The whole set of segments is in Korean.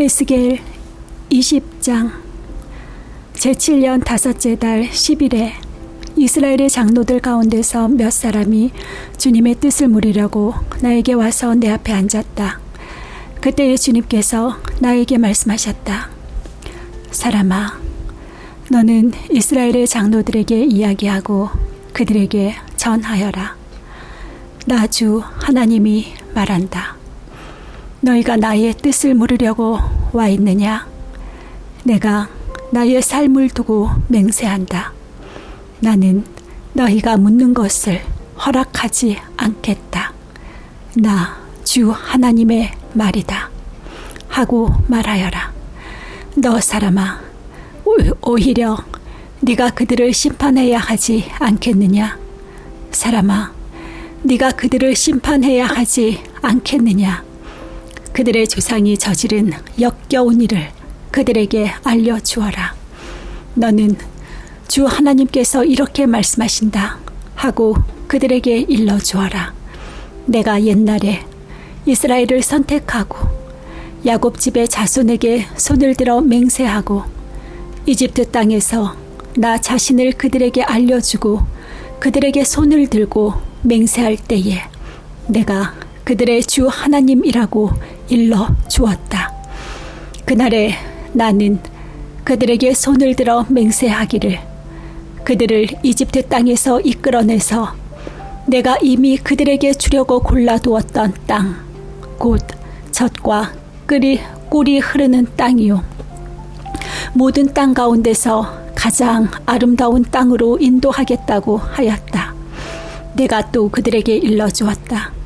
에스겔 20장 제7년 다섯째 달 10일에 이스라엘의 장로들 가운데서 몇 사람이 주님의 뜻을 물으려고 나에게 와서 내 앞에 앉았다. 그때 주님께서 나에게 말씀하셨다. 사람아, 너는 이스라엘의 장로들에게 이야기하고 그들에게 전하여라. 나 주 하나님이 말한다. 너희가 나의 뜻을 물으려고 와 있느냐? 내가 나의 삶을 두고 맹세한다. 나는 너희가 묻는 것을 허락하지 않겠다. 나 주 하나님의 말이다. 하고 말하여라. 너 사람아, 오- 오히려 네가 그들을 심판해야 하지 않겠느냐? 사람아, 네가 그들을 심판해야 하지 않겠느냐? 그들의 조상이 저지른 역겨운 일을 그들에게 알려주어라. 너는 주 하나님께서 이렇게 말씀하신다 하고 그들에게 일러주어라. 내가 옛날에 이스라엘을 선택하고 야곱 집의 자손에게 손을 들어 맹세하고 이집트 땅에서 나 자신을 그들에게 알려주고 그들에게 손을 들고 맹세할 때에 내가 그들의 주 하나님이라고 일러 주었다. 그날에 나는 그들에게 손을 들어 맹세하기를 그들을 이집트 땅에서 이끌어내서 내가 이미 그들에게 주려고 골라두었던 땅, 곧 젖과 꿀이, 꿀이 흐르는 땅이요. 모든 땅 가운데서 가장 아름다운 땅으로 인도하겠다고 하였다. 내가 또 그들에게 일러주었다.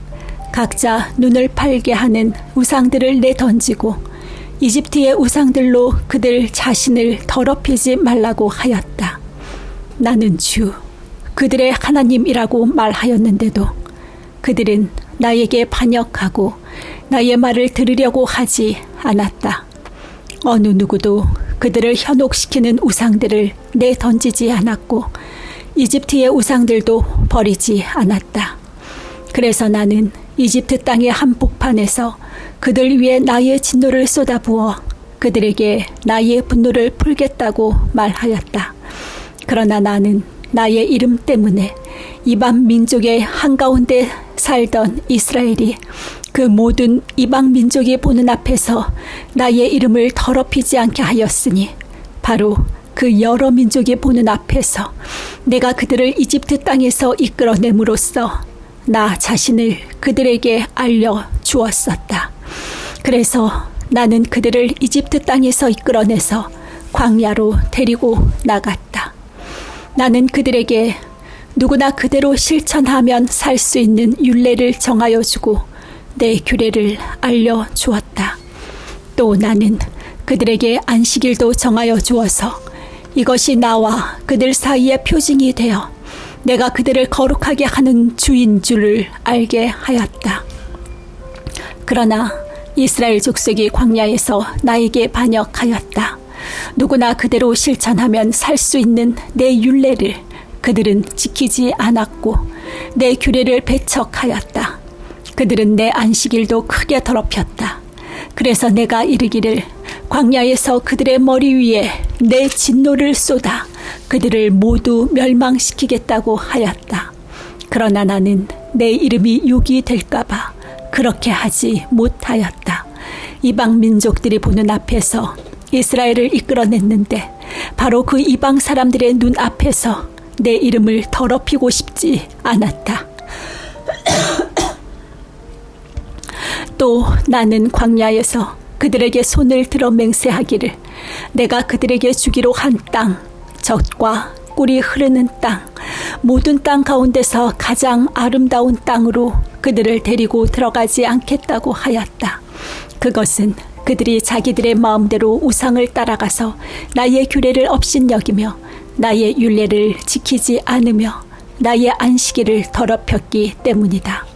각자 눈을 팔게 하는 우상들을 내던지고 이집트의 우상들로 그들 자신을 더럽히지 말라고 하였다. 나는 주, 그들의 하나님이라고 말하였는데도 그들은 나에게 반역하고 나의 말을 들으려고 하지 않았다. 어느 누구도 그들을 현혹시키는 우상들을 내던지지 않았고 이집트의 우상들도 버리지 않았다. 그래서 나는 이집트 땅의 한복판에서 그들 위에 나의 진노를 쏟아부어 그들에게 나의 분노를 풀겠다고 말하였다. 그러나 나는 나의 이름 때문에 이방 민족의 한가운데 살던 이스라엘이 그 모든 이방 민족이 보는 앞에서 나의 이름을 더럽히지 않게 하였으니 바로 그 여러 민족이 보는 앞에서 내가 그들을 이집트 땅에서 이끌어냄으로써 나 자신을 그들에게 알려 주었었다. 그래서 나는 그들을 이집트 땅에서 이끌어내서 광야로 데리고 나갔다. 나는 그들에게 누구나 그대로 실천하면 살 수 있는 윤례를 정하여 주고 내 규례를 알려 주었다. 또 나는 그들에게 안식일도 정하여 주어서 이것이 나와 그들 사이의 표징이 되어 내가 그들을 거룩하게 하는 주인 줄을 알게 하였다. 그러나 이스라엘 족속이 광야에서 나에게 반역하였다. 누구나 그대로 실천하면 살 수 있는 내 윤례를 그들은 지키지 않았고 내 규례를 배척하였다. 그들은 내 안식일도 크게 더럽혔다. 그래서 내가 이르기를 광야에서 그들의 머리 위에 내 진노를 쏟아 그들을 모두 멸망시키겠다고 하였다. 그러나 나는 내 이름이 욕이 될까봐 그렇게 하지 못하였다. 이방 민족들이 보는 앞에서 이스라엘을 이끌어냈는데 바로 그 이방 사람들의 눈 앞에서 내 이름을 더럽히고 싶지 않았다. 또 나는 광야에서 그들에게 손을 들어 맹세하기를 내가 그들에게 주기로 한 땅, 젖과 꿀이 흐르는 땅, 모든 땅 가운데서 가장 아름다운 땅으로 그들을 데리고 들어가지 않겠다고 하였다. 그것은 그들이 자기들의 마음대로 우상을 따라가서 나의 규례를 업신여기며 나의 윤례를 지키지 않으며 나의 안식일을 더럽혔기 때문이다.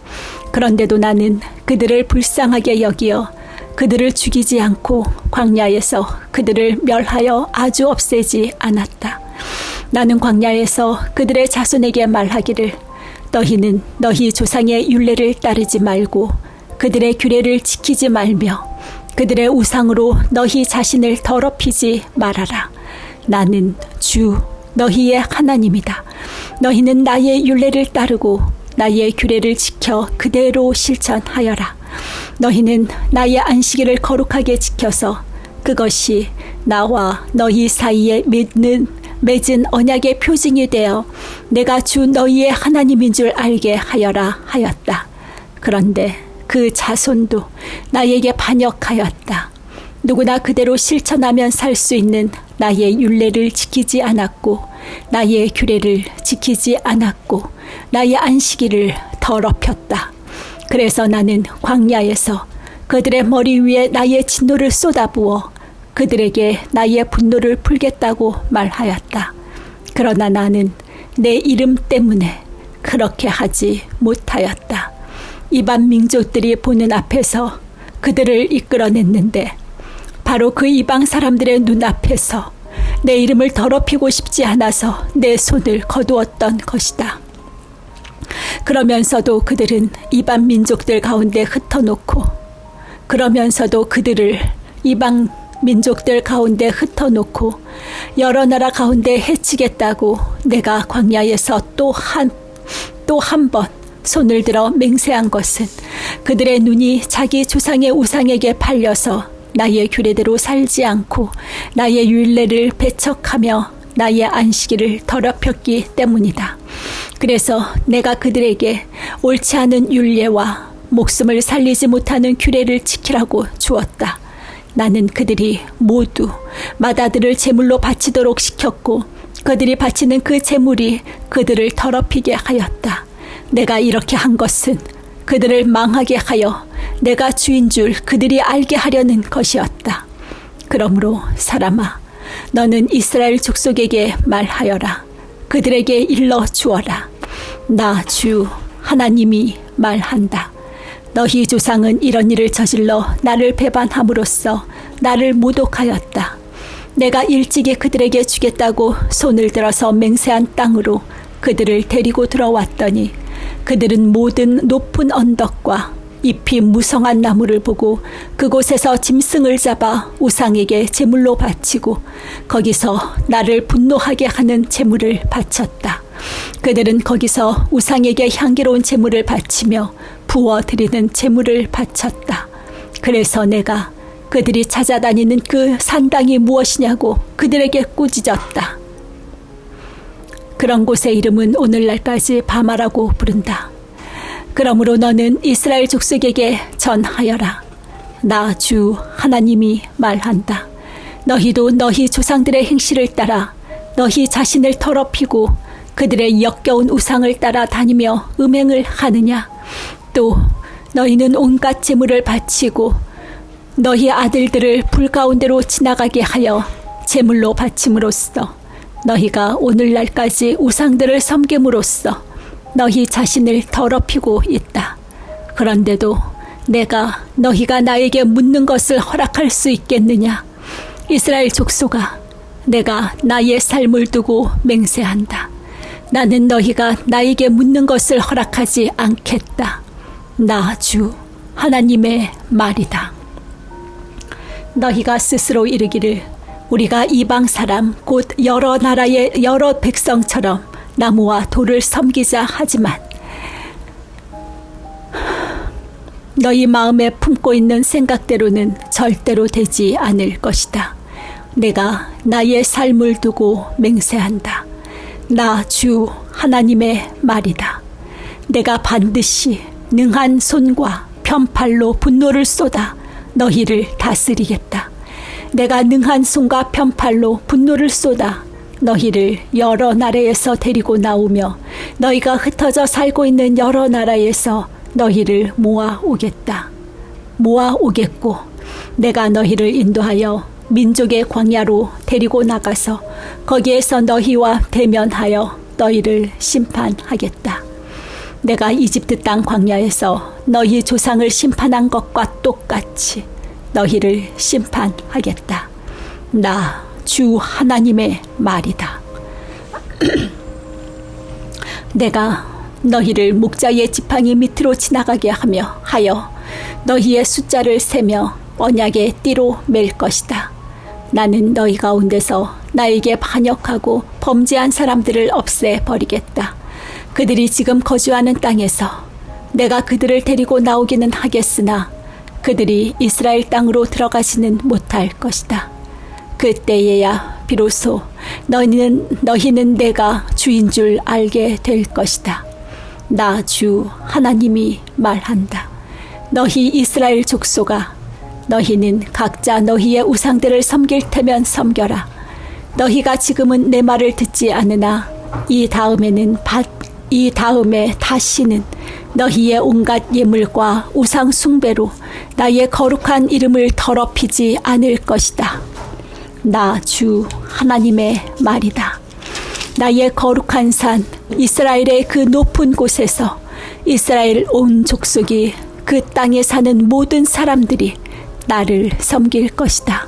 그런데도 나는 그들을 불쌍하게 여기어 그들을 죽이지 않고 광야에서 그들을 멸하여 아주 없애지 않았다. 나는 광야에서 그들의 자손에게 말하기를 너희는 너희 조상의 윤례를 따르지 말고 그들의 규례를 지키지 말며 그들의 우상으로 너희 자신을 더럽히지 말아라. 나는 주 너희의 하나님이다. 너희는 나의 율례를 따르고 나의 규례를 지켜 그대로 실천하여라. 너희는 나의 안식일을 거룩하게 지켜서 그것이 나와 너희 사이에 맺는 맺은 언약의 표징이 되어 내가 주 너희의 하나님인 줄 알게 하여라 하였다. 그런데 그 자손도 나에게 반역하였다. 누구나 그대로 실천하면 살 수 있는 나의 율례를 지키지 않았고 나의 규례를 지키지 않았고 나의 안식일을 더럽혔다. 그래서 나는 광야에서 그들의 머리 위에 나의 진노를 쏟아부어 그들에게 나의 분노를 풀겠다고 말하였다. 그러나 나는 내 이름 때문에 그렇게 하지 못하였다. 이방 민족들이 보는 앞에서 그들을 이끌어냈는데 바로 그 이방 사람들의 눈앞에서 내 이름을 더럽히고 싶지 않아서 내 손을 거두었던 것이다. 그러면서도 그들은 이방 민족들 가운데 흩어놓고 그러면서도 그들을 이방 민족들 가운데 흩어놓고 여러 나라 가운데 해치겠다고 내가 광야에서 또 한 또 한 번 손을 들어 맹세한 것은 그들의 눈이 자기 조상의 우상에게 팔려서 나의 규례대로 살지 않고 나의 율례를 배척하며 나의 안식일을 더럽혔기 때문이다. 그래서 내가 그들에게 옳지 않은 율례와 목숨을 살리지 못하는 규례를 지키라고 주었다. 나는 그들이 모두 마다들을 제물로 바치도록 시켰고 그들이 바치는 그 제물이 그들을 더럽히게 하였다. 내가 이렇게 한 것은 그들을 망하게 하여 내가 주인 줄 그들이 알게 하려는 것이었다. 그러므로 사람아, 너는 이스라엘 족속에게 말하여라. 그들에게 일러 주어라. 나 주 하나님이 말한다. 너희 조상은 이런 일을 저질러 나를 배반함으로써 나를 모독하였다. 내가 일찍이 그들에게 주겠다고 손을 들어서 맹세한 땅으로 그들을 데리고 들어왔더니 그들은 모든 높은 언덕과 잎이 무성한 나무를 보고 그곳에서 짐승을 잡아 우상에게 제물로 바치고 거기서 나를 분노하게 하는 제물을 바쳤다. 그들은 거기서 우상에게 향기로운 제물을 바치며 부어 드리는 제물을 바쳤다. 그래서 내가 그들이 찾아다니는 그 산당이 무엇이냐고 그들에게 꾸짖었다. 그런 곳의 이름은 오늘날까지 바마라고 부른다. 그러므로 너는 이스라엘 족속에게 전하여라. 나 주 하나님이 말한다. 너희도 너희 조상들의 행실을 따라 너희 자신을 더럽히고 그들의 역겨운 우상을 따라 다니며 음행을 하느냐? 또 너희는 온갖 재물을 바치고 너희 아들들을 불 가운데로 지나가게 하여 제물로 바침으로써 너희가 오늘날까지 우상들을 섬김으로써 너희 자신을 더럽히고 있다. 그런데도 내가 너희가 나에게 묻는 것을 허락할 수 있겠느냐? 이스라엘 족속아, 내가 나의 삶을 두고 맹세한다. 나는 너희가 나에게 묻는 것을 허락하지 않겠다. 나 주 하나님의 말이다. 너희가 스스로 이르기를 우리가 이방 사람 곧 여러 나라의 여러 백성처럼 나무와 돌을 섬기자 하지만 너희 마음에 품고 있는 생각대로는 절대로 되지 않을 것이다. 내가 나의 삶을 두고 맹세한다. 나 주 하나님의 말이다. 내가 반드시 능한 손과 편팔로 분노를 쏟아 너희를 다스리겠다. 내가 능한 손과 편팔로 분노를 쏟아 너희를 여러 나라에서 데리고 나오며 너희가 흩어져 살고 있는 여러 나라에서 너희를 모아 오겠다. 모아 오겠고 내가 너희를 인도하여 민족의 광야로 데리고 나가서 거기에서 너희와 대면하여 너희를 심판하겠다. 내가 이집트 땅 광야에서 너희 조상을 심판한 것과 똑같이 너희를 심판하겠다. 나 주 하나님의 말이다. 내가 너희를 목자의 지팡이 밑으로 지나가게 하며 하여 너희의 숫자를 세며 언약의 띠로 맬 것이다. 나는 너희 가운데서 나에게 반역하고 범죄한 사람들을 없애 버리겠다. 그들이 지금 거주하는 땅에서 내가 그들을 데리고 나오기는 하겠으나 그들이 이스라엘 땅으로 들어가지는 못할 것이다. 그때에야 비로소 너희는 너희는 내가 주인 줄 알게 될 것이다. 나 주 하나님이 말한다. 너희 이스라엘 족속아 너희는 각자 너희의 우상들을 섬길 테면 섬겨라. 너희가 지금은 내 말을 듣지 않으나 이 다음에는 밭, 이 다음에 다시는 너희의 온갖 예물과 우상 숭배로 나의 거룩한 이름을 더럽히지 않을 것이다. 나 주 하나님의 말이다. 나의 거룩한 산 이스라엘의 그 높은 곳에서 이스라엘 온 족속이 그 땅에 사는 모든 사람들이 나를 섬길 것이다.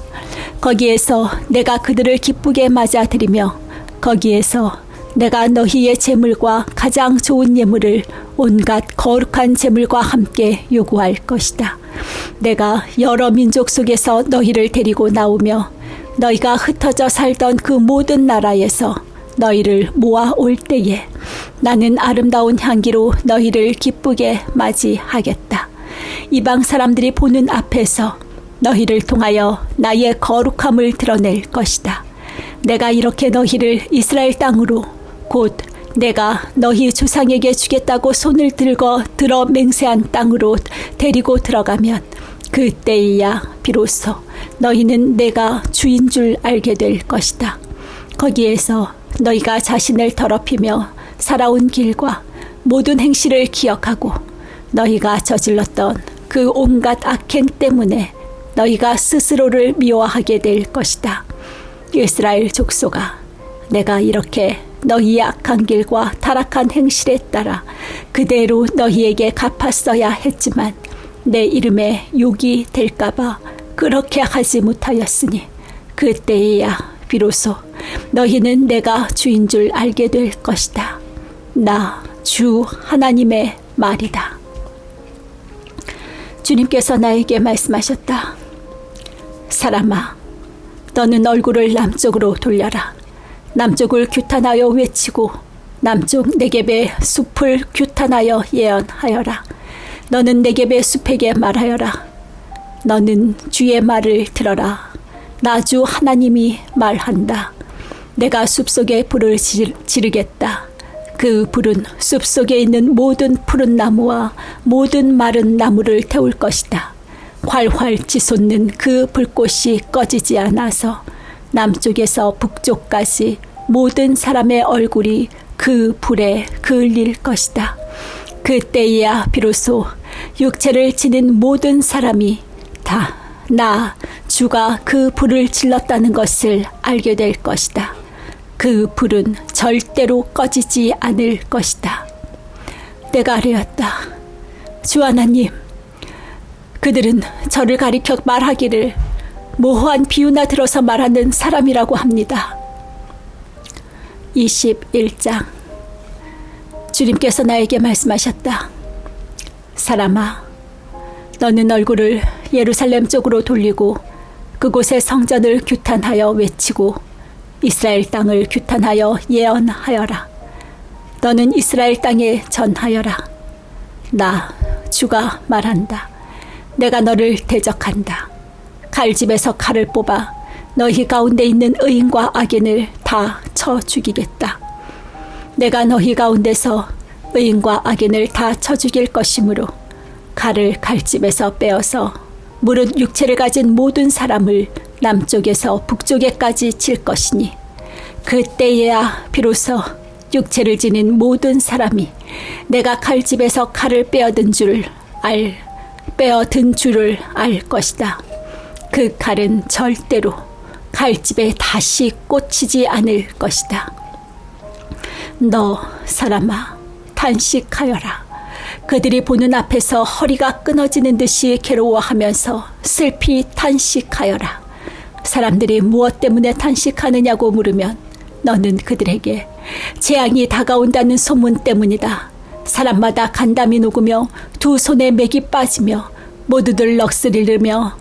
거기에서 내가 그들을 기쁘게 맞아들이며 거기에서 내가 너희의 재물과 가장 좋은 예물을 온갖 거룩한 재물과 함께 요구할 것이다. 내가 여러 민족 속에서 너희를 데리고 나오며 너희가 흩어져 살던 그 모든 나라에서 너희를 모아 올 때에 나는 아름다운 향기로 너희를 기쁘게 맞이하겠다. 이방 사람들이 보는 앞에서 너희를 통하여 나의 거룩함을 드러낼 것이다. 내가 이렇게 너희를 이스라엘 땅으로 곧 내가 너희 조상에게 주겠다고 손을 들고 들어 맹세한 땅으로 데리고 들어가면 그때야 비로소 너희는 내가 주인 줄 알게 될 것이다. 거기에서 너희가 자신을 더럽히며 살아온 길과 모든 행실을 기억하고 너희가 저질렀던 그 온갖 악행 때문에 너희가 스스로를 미워하게 될 것이다. 이스라엘 족속아, 내가 이렇게 너희의 악한 길과 타락한 행실에 따라 그대로 너희에게 갚았어야 했지만 내 이름에 욕이 될까봐 그렇게 하지 못하였으니 그때에야 비로소 너희는 내가 주인 줄 알게 될 것이다. 나 주 하나님의 말이다. 주님께서 나에게 말씀하셨다. 사람아, 너는 얼굴을 남쪽으로 돌려라. 남쪽을 규탄하여 외치고 남쪽 내geb의 숲을 규탄하여 예언하여라. 너는 내geb의 숲에게 말하여라. 너는 주의 말을 들어라. 나 주 하나님이 말한다. 내가 숲속에 불을 지- 지르겠다. 그 불은 숲속에 있는 모든 푸른 나무와 모든 마른 나무를 태울 것이다. 활활 치솟는 그 불꽃이 꺼지지 않아서 남쪽에서 북쪽까지 모든 사람의 얼굴이 그 불에 그을릴 것이다. 그때야 비로소 육체를 지닌 모든 사람이 다 나 주가 그 불을 질렀다는 것을 알게 될 것이다. 그 불은 절대로 꺼지지 않을 것이다. 내가 아뢰었다. 주 하나님, 그들은 저를 가리켜 말하기를 모호한 비유나 들어서 말하는 사람이라고 합니다. 21장 주님께서 나에게 말씀하셨다. 사람아, 너는 얼굴을 예루살렘 쪽으로 돌리고 그곳의 성전을 규탄하여 외치고 이스라엘 땅을 규탄하여 예언하여라. 너는 이스라엘 땅에 전하여라. 나 주가 말한다. 내가 너를 대적한다. 칼집에서 칼을 뽑아 너희 가운데 있는 의인과 악인을 다 쳐 죽이겠다. 내가 너희 가운데서 의인과 악인을 다 쳐 죽일 것이므로 칼을 칼집에서 빼어서 무릇 육체를 가진 모든 사람을 남쪽에서 북쪽에까지 칠 것이니 그때에야 비로소 육체를 지닌 모든 사람이 내가 칼집에서 칼을 빼어든 줄 알, 빼어든 줄을 알 것이다. 그 칼은 절대로 칼집에 다시 꽂히지 않을 것이다. 너 사람아 탄식하여라. 그들이 보는 앞에서 허리가 끊어지는 듯이 괴로워하면서 슬피 탄식하여라. 사람들이 무엇 때문에 탄식하느냐고 물으면 너는 그들에게 재앙이 다가온다는 소문 때문이다. 사람마다 간담이 녹으며 두 손에 맥이 빠지며 모두들 넋을 잃으며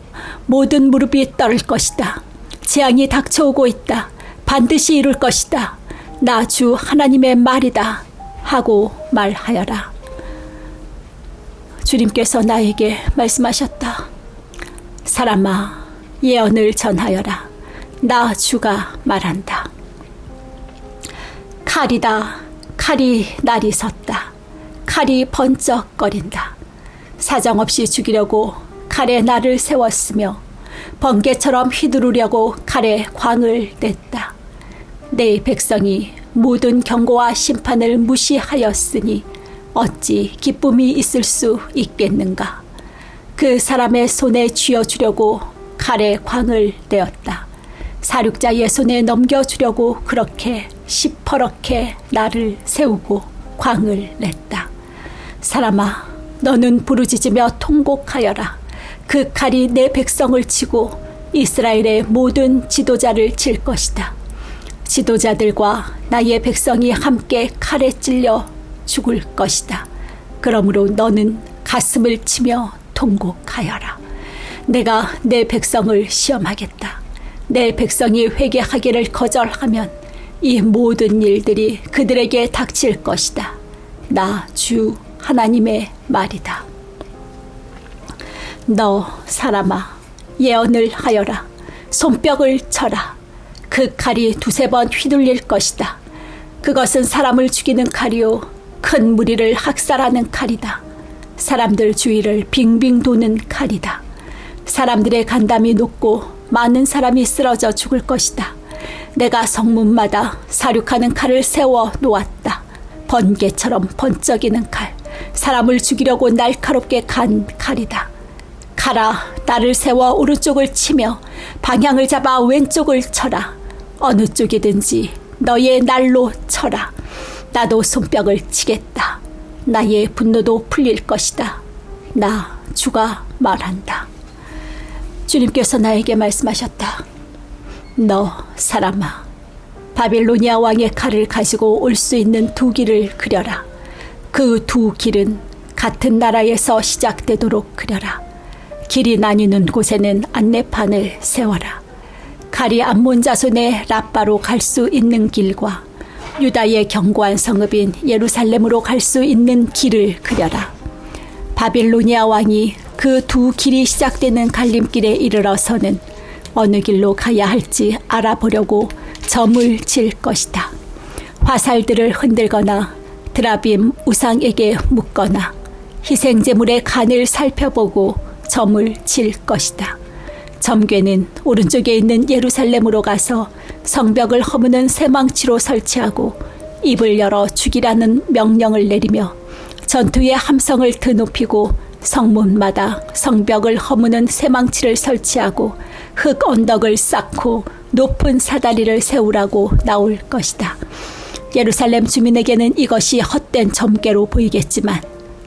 모든 무릎이 떨 것이다. 재앙이 닥쳐오고 있다. 반드시 이룰 것이다. 나 주 하나님의 말이다. 하고 말하여라. 주님께서 나에게 말씀하셨다. 사람아, 예언을 전하여라. 나 주가 말한다. 칼이다. 칼이 날이 섰다. 칼이 번쩍거린다. 사정없이 죽이려고 칼에 날을 세웠으며 번개처럼 휘두르려고 칼에 광을 냈다. 내 백성이 모든 경고와 심판을 무시하였으니 어찌 기쁨이 있을 수 있겠는가? 그 사람의 손에 쥐어주려고 칼에 광을 내었다. 사륙자의 손에 넘겨주려고 그렇게 시퍼렇게 나를 세우고 광을 냈다. 사람아, 너는 부르짖으며 통곡하여라. 그 칼이 내 백성을 치고 이스라엘의 모든 지도자를 칠 것이다. 지도자들과 나의 백성이 함께 칼에 찔려 죽을 것이다. 그러므로 너는 가슴을 치며 통곡하여라. 내가 내 백성을 시험하겠다. 내 백성이 회개하기를 거절하면 이 모든 일들이 그들에게 닥칠 것이다. 나 주 하나님의 말이다. 너 사람아 예언을 하여라. 손뼉을 쳐라. 그 칼이 두세 번 휘둘릴 것이다. 그것은 사람을 죽이는 칼이요. 큰 무리를 학살하는 칼이다. 사람들 주위를 빙빙 도는 칼이다. 사람들의 간담이 높고 많은 사람이 쓰러져 죽을 것이다. 내가 성문마다 사륙하는 칼을 세워 놓았다. 번개처럼 번쩍이는 칼. 사람을 죽이려고 날카롭게 간 칼이다. 가라, 나를 세워 오른쪽을 치며 방향을 잡아 왼쪽을 쳐라. 어느 쪽이든지 너의 날로 쳐라. 나도 손뼉을 치겠다. 나의 분노도 풀릴 것이다. 나 주가 말한다. 주님께서 나에게 말씀하셨다. 너 사람아, 바빌로니아 왕의 칼을 가지고 올 수 있는 두 길을 그려라. 그 두 길은 같은 나라에서 시작되도록 그려라. 길이 나뉘는 곳에는 안내판을 세워라. 칼이 암몬 자손의 라빠로 갈 수 있는 길과 유다의 견고한 성읍인 예루살렘으로 갈 수 있는 길을 그려라. 바빌로니아 왕이 그 두 길이 시작되는 갈림길에 이르러서는 어느 길로 가야 할지 알아보려고 점을 칠 것이다. 화살들을 흔들거나 드라빔 우상에게 묻거나 희생제물의 간을 살펴보고 점을 칠 것이다. 점괘는 오른쪽에 있는 예루살렘으로 가서 성벽을 허무는 새망치로 설치하고 입을 열어 죽이라는 명령을 내리며 전투의 함성을 드높이고 성문마다 성벽을 허무는 새망치를 설치하고 흙 언덕을 쌓고 높은 사다리를 세우라고 나올 것이다. 예루살렘 주민에게는 이것이 헛된 점괘로 보이겠지만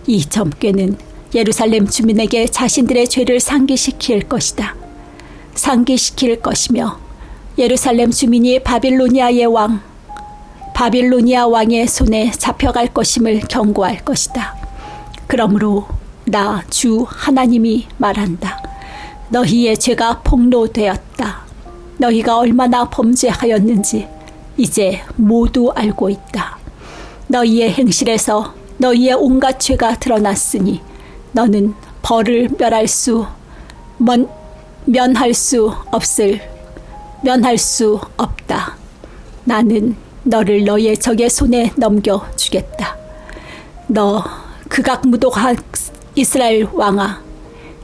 이 점괘는 예루살렘 주민에게 자신들의 죄를 상기시킬 것이다. 상기시킬 것이며 예루살렘 주민이 바빌로니아의 왕, 바빌로니아 왕의 손에 잡혀갈 것임을 경고할 것이다. 그러므로 나 주 하나님이 말한다. 너희의 죄가 폭로되었다. 너희가 얼마나 범죄하였는지 이제 모두 알고 있다. 너희의 행실에서 너희의 온갖 죄가 드러났으니 너는 벌을 멸할 수, 먼, 면할 수 없을, 면할 수 없다. 나는 너를 너의 적의 손에 넘겨주겠다. 너 극악무도한 이스라엘 왕아,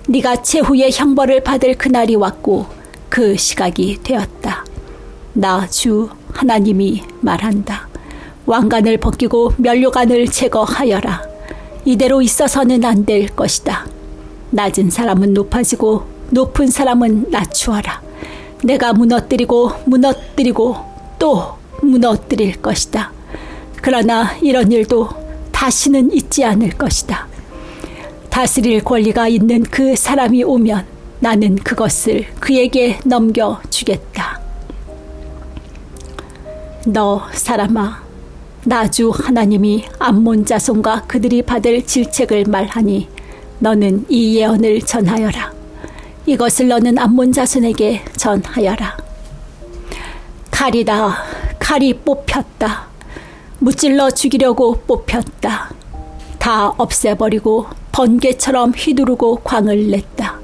네가 최후의 형벌을 받을 그날이 왔고 그 시각이 되었다. 나 주 하나님이 말한다. 왕관을 벗기고 면류관을 제거하여라. 이대로 있어서는 안 될 것이다. 낮은 사람은 높아지고 높은 사람은 낮추어라. 내가 무너뜨리고 무너뜨리고 또 무너뜨릴 것이다. 그러나 이런 일도 다시는 있지 않을 것이다. 다스릴 권리가 있는 그 사람이 오면 나는 그것을 그에게 넘겨주겠다. 너 사람아, 나주 하나님이 암몬 자손과 그들이 받을 질책을 말하니 너는 이 예언을 전하여라. 이것을 너는 암몬 자손에게 전하여라. 칼이다. 칼이 뽑혔다. 무찔러 죽이려고 뽑혔다. 다 없애버리고 번개처럼 휘두르고 광을 냈다.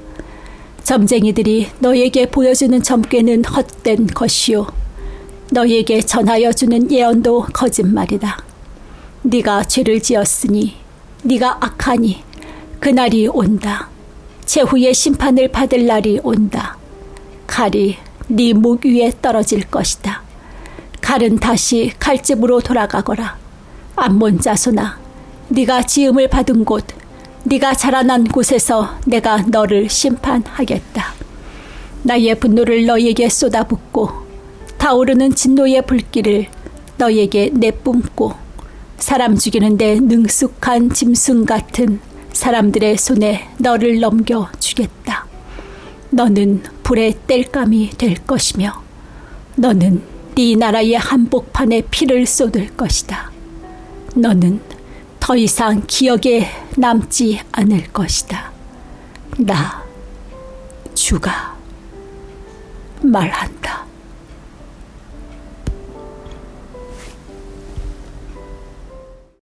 점쟁이들이 너에게 보여주는 점괘는 헛된 것이요. 너에게 전하여 주는 예언도 거짓말이다. 네가 죄를 지었으니 네가 악하니 그날이 온다. 최후의 심판을 받을 날이 온다. 칼이 네 목 위에 떨어질 것이다. 칼은 다시 칼집으로 돌아가거라. 암몬 자손아, 네가 지음을 받은 곳, 네가 자라난 곳에서 내가 너를 심판하겠다. 나의 분노를 너에게 쏟아붓고 타오르는 진노의 불길을 너에게 내뿜고 사람 죽이는데 능숙한 짐승 같은 사람들의 손에 너를 넘겨 주겠다. 너는 불의 땔감이 될 것이며 너는 네 나라의 한복판에 피를 쏟을 것이다. 너는 더 이상 기억에 남지 않을 것이다. 나 주가 말한다.